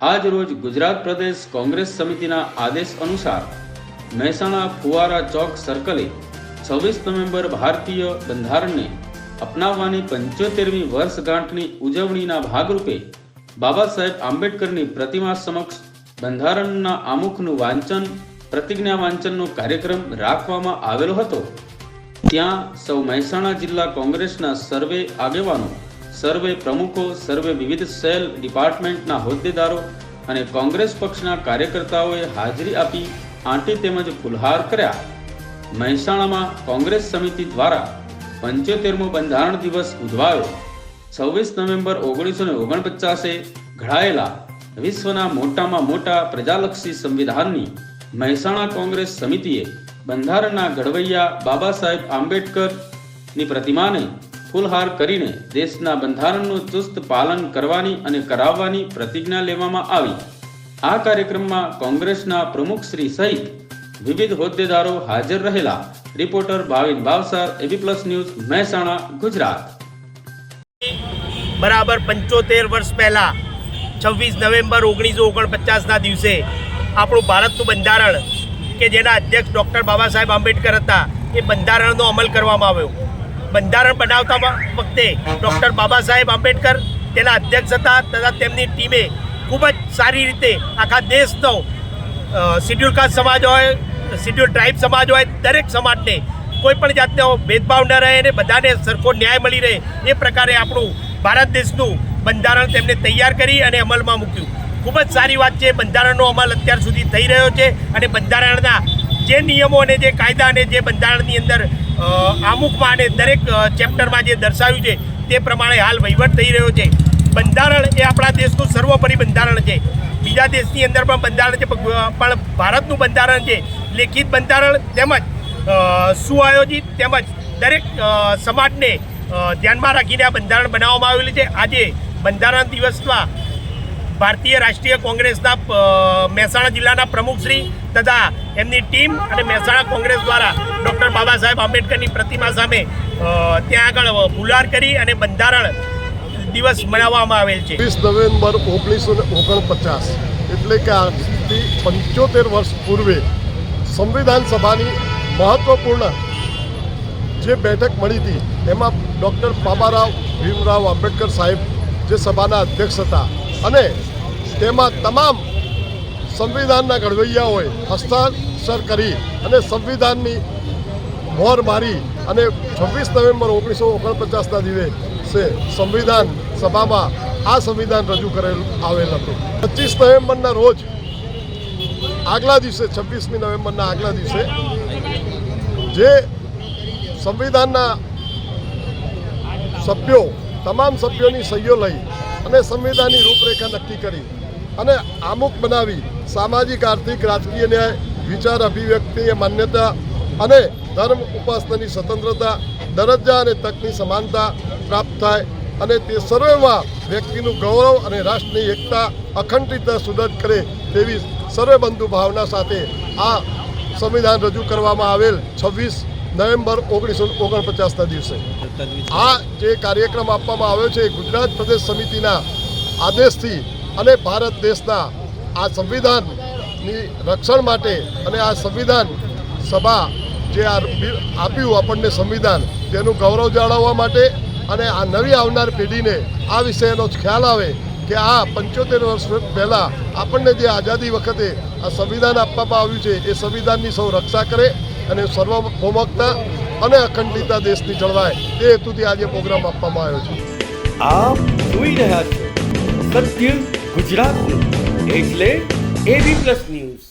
આજ રોજ ગુજરાત પ્રદેશ કોંગ્રેસ સમિતિના આદેશ અનુસાર મહેસાણા ફુવારા ચોક સર્કલે છવ્વીસ નવેમ્બર ભારતીય બંધારણને અપનાવવાની પંચોતેરમી વર્ષગાંઠની ઉજવણીના ભાગરૂપે બાબા સાહેબ આંબેડકરની પ્રતિમા સમક્ષ બંધારણના આમુખનું વાંચન, પ્રતિજ્ઞા વાંચનનો કાર્યક્રમ રાખવામાં આવેલો હતો. ત્યાં સૌ મહેસાણા જિલ્લા કોંગ્રેસના સર્વે આગેવાનો સર્વે પ્રમુખો, સર્વે વિવિધ સેલ ડિપાર્ટમેન્ટના હોદ્દેદારો અને કોંગ્રેસ પક્ષના કાર્યકર્તાઓએ હાજરી આપી આંટી તેમજ ફુલહાર કર્યા. મહેસાણામાં કોંગ્રેસ સમિતિ દ્વારા પંચોતેરમો બંધારણ દિવસ ઉજવાયો. છવ્વીસ નવેમ્બર ઓગણીસો ને ઓગણપચાસે ઘડાયેલા વિશ્વના મોટામાં મોટા પ્રજાલક્ષી સંવિધાનની મહેસાણા કોંગ્રેસ સમિતિએ બંધારણના ઘડવૈયા બાબા સાહેબ આંબેડકરની પ્રતિમાને ફૂલહાર કરીને દેશના બંધારણનું ચુસ્ત પાલન કરવાની અને કરાવવાની પ્રતિજ્ઞા લેવામાં આવી. આ કાર્યક્રમમાં કોંગ્રેસના પ્રમુખશ્રી સહિત વિવિધ હોદ્દેદારો હાજર રહેલા reporter Bhavin Bhavsar AB plus news, Mehsana, Gujarat. બરાબર પંચોતેર વર્ષ પહેલાં છવ્વીસ નવેમ્બર ઓગણીસો ઓગણપચાસના દિવસે આપણું ભારતનું બંધારણ, કે જેના અધ્યક્ષ ડૉક્ટર બાબા સાહેબ આંબેડકર હતા, એ બંધારણનો અમલ કરવામાં આવ્યો. બંધારણ બનાવતા વખતે ડૉક્ટર બાબા સાહેબ આંબેડકર તેના અધ્યક્ષ હતા તથા તેમની ટીમે ખૂબ જ સારી રીતે આખા દેશનો શિડ્યુલ કાસ્ટ સમાજ હોય, શિડ્યુલ ટ્રાઇબ સમાજ હોય, દરેક સમાજને કોઈ પણ જાતનો ભેદભાવ ન રહે અને બધાને સરખો ન્યાય મળી રહે એ પ્રકારે આપણું ભારત દેશનું બંધારણ તેમને તૈયાર કરી અને અમલમાં મૂક્યું. ખૂબ જ સારી વાત છે, બંધારણનો અમલ અત્યાર સુધી થઈ રહ્યો છે અને બંધારણના જે નિયમો અને જે કાયદા અને જે બંધારણની અંદર આમુખમાં અને દરેક ચેપ્ટરમાં જે દર્શાવ્યું છે, તે પ્રમાણે હાલ વહીવટ થઈ રહ્યો છે. બંધારણ એ આપણા દેશનું સર્વોપરી બંધારણ છે. બીજા દેશની અંદર પણ બંધારણ છે, પણ ભારતનું બંધારણ છે. લેખિત બંધારણ તેમજ સુઆયોજિત તેમજ દરેક સમાજને ધ્યાનમાં રાખીને આ બંધારણ બનાવવામાં આવેલું છે. આજે બંધારણ દિવસમાં ભારતીય રાષ્ટ્રીય કોંગ્રેસના મહેસાણા જિલ્લાના પ્રમુખશ્રી તથા એમની ટીમ અને મહેસાણા કોંગ્રેસ દ્વારા ડૉક્ટર બાબા સાહેબ આંબેડકરની પ્રતિમા સામે ત્યાં આગળ ફુલાર કરી અને બંધારણ દિવસ મનાવવામાં આવેલ છે. વીસ નવેમ્બર ઓગણીસો ને ઓગણપચાસ એટલે કે આજથી પંચોતેર વર્ષ પૂર્વે સંવિધાન સભાની મહત્વપૂર્ણ જે બેઠક મળી હતી, એમાં ડૉક્ટર બાબારાવ ભીમરાવ આંબેડકર સાહેબ જે સભાના અધ્યક્ષ હતા અને તેમાં તમામ સંવિધાનના ઘડવૈયાઓએ હસ્તાક્ષર કરી અને સંવિધાનની મોહર મારી અને છવ્વીસ નવેમ્બર ઓગણીસો ઓગણપચાસના દિવસે સંવિધાન સભામાં આ સંવિધાન રજૂ કરેલ આવેલ હતું. પચીસ નવેમ્બરના રોજ આગલા દિવસે, છવ્વીસમી નવેમ્બરના આગલા દિવસે જે સંવિધાનના સભ્યો, તમામ સભ્યોની સહીઓ લઈ અને સંવિધાનની રૂપરેખા નક્કી કરી અને આમુખ બનાવી સામાજિક, આર્થિક, રાજકીય ન્યાય વિચાર અભિવ્યક્તિ માન્યતા અને ધર્મ ઉપાસનાની સ્વતંત્રતા, દરજ્જા અને તકની સમાનતા પ્રાપ્ત થાય અને તે સર્વેમાં વ્યક્તિનું ગૌરવ અને રાષ્ટ્રની એકતા અખંડિતતા સુદૃઢ કરે તેવી સર્વબંધુ ભાવના સાથે આ સંવિધાન રજૂ કરવામાં આવેલ છવ્વીસ નવેમ્બર ઓગણીસો ઓગણપચાસના દિવસે. આ જે કાર્યક્રમ આપવામાં આવ્યો છે ગુજરાત પ્રદેશ સમિતિના આદેશથી અને ભારત દેશના આ સંવિધાનની રક્ષણ માટે અને આ સંવિધાન સભા જે આપ્યું આપણને સંવિધાન, તેનું ગૌરવ જાળવવા માટે અને આ નવી આવનાર પેઢીને આ વિષયનો ખ્યાલ આવે કે આ પંચોતેર વર્ષ પહેલાં આપણને જે આઝાદી વખતે આ સંવિધાન આપવામાં આવ્યું છે, એ સંવિધાનની સૌ રક્ષા કરે અને સર્વભૌમકતા અને અખંડિતતા દેશની જળવાય તે હેતુથી આજે પ્રોગ્રામ આપવામાં આવ્યો છે. આપ જોઈ રહ્યા છો સત્ય ગુજરાતનું. એટલે એબી પ્લસ ન્યૂઝ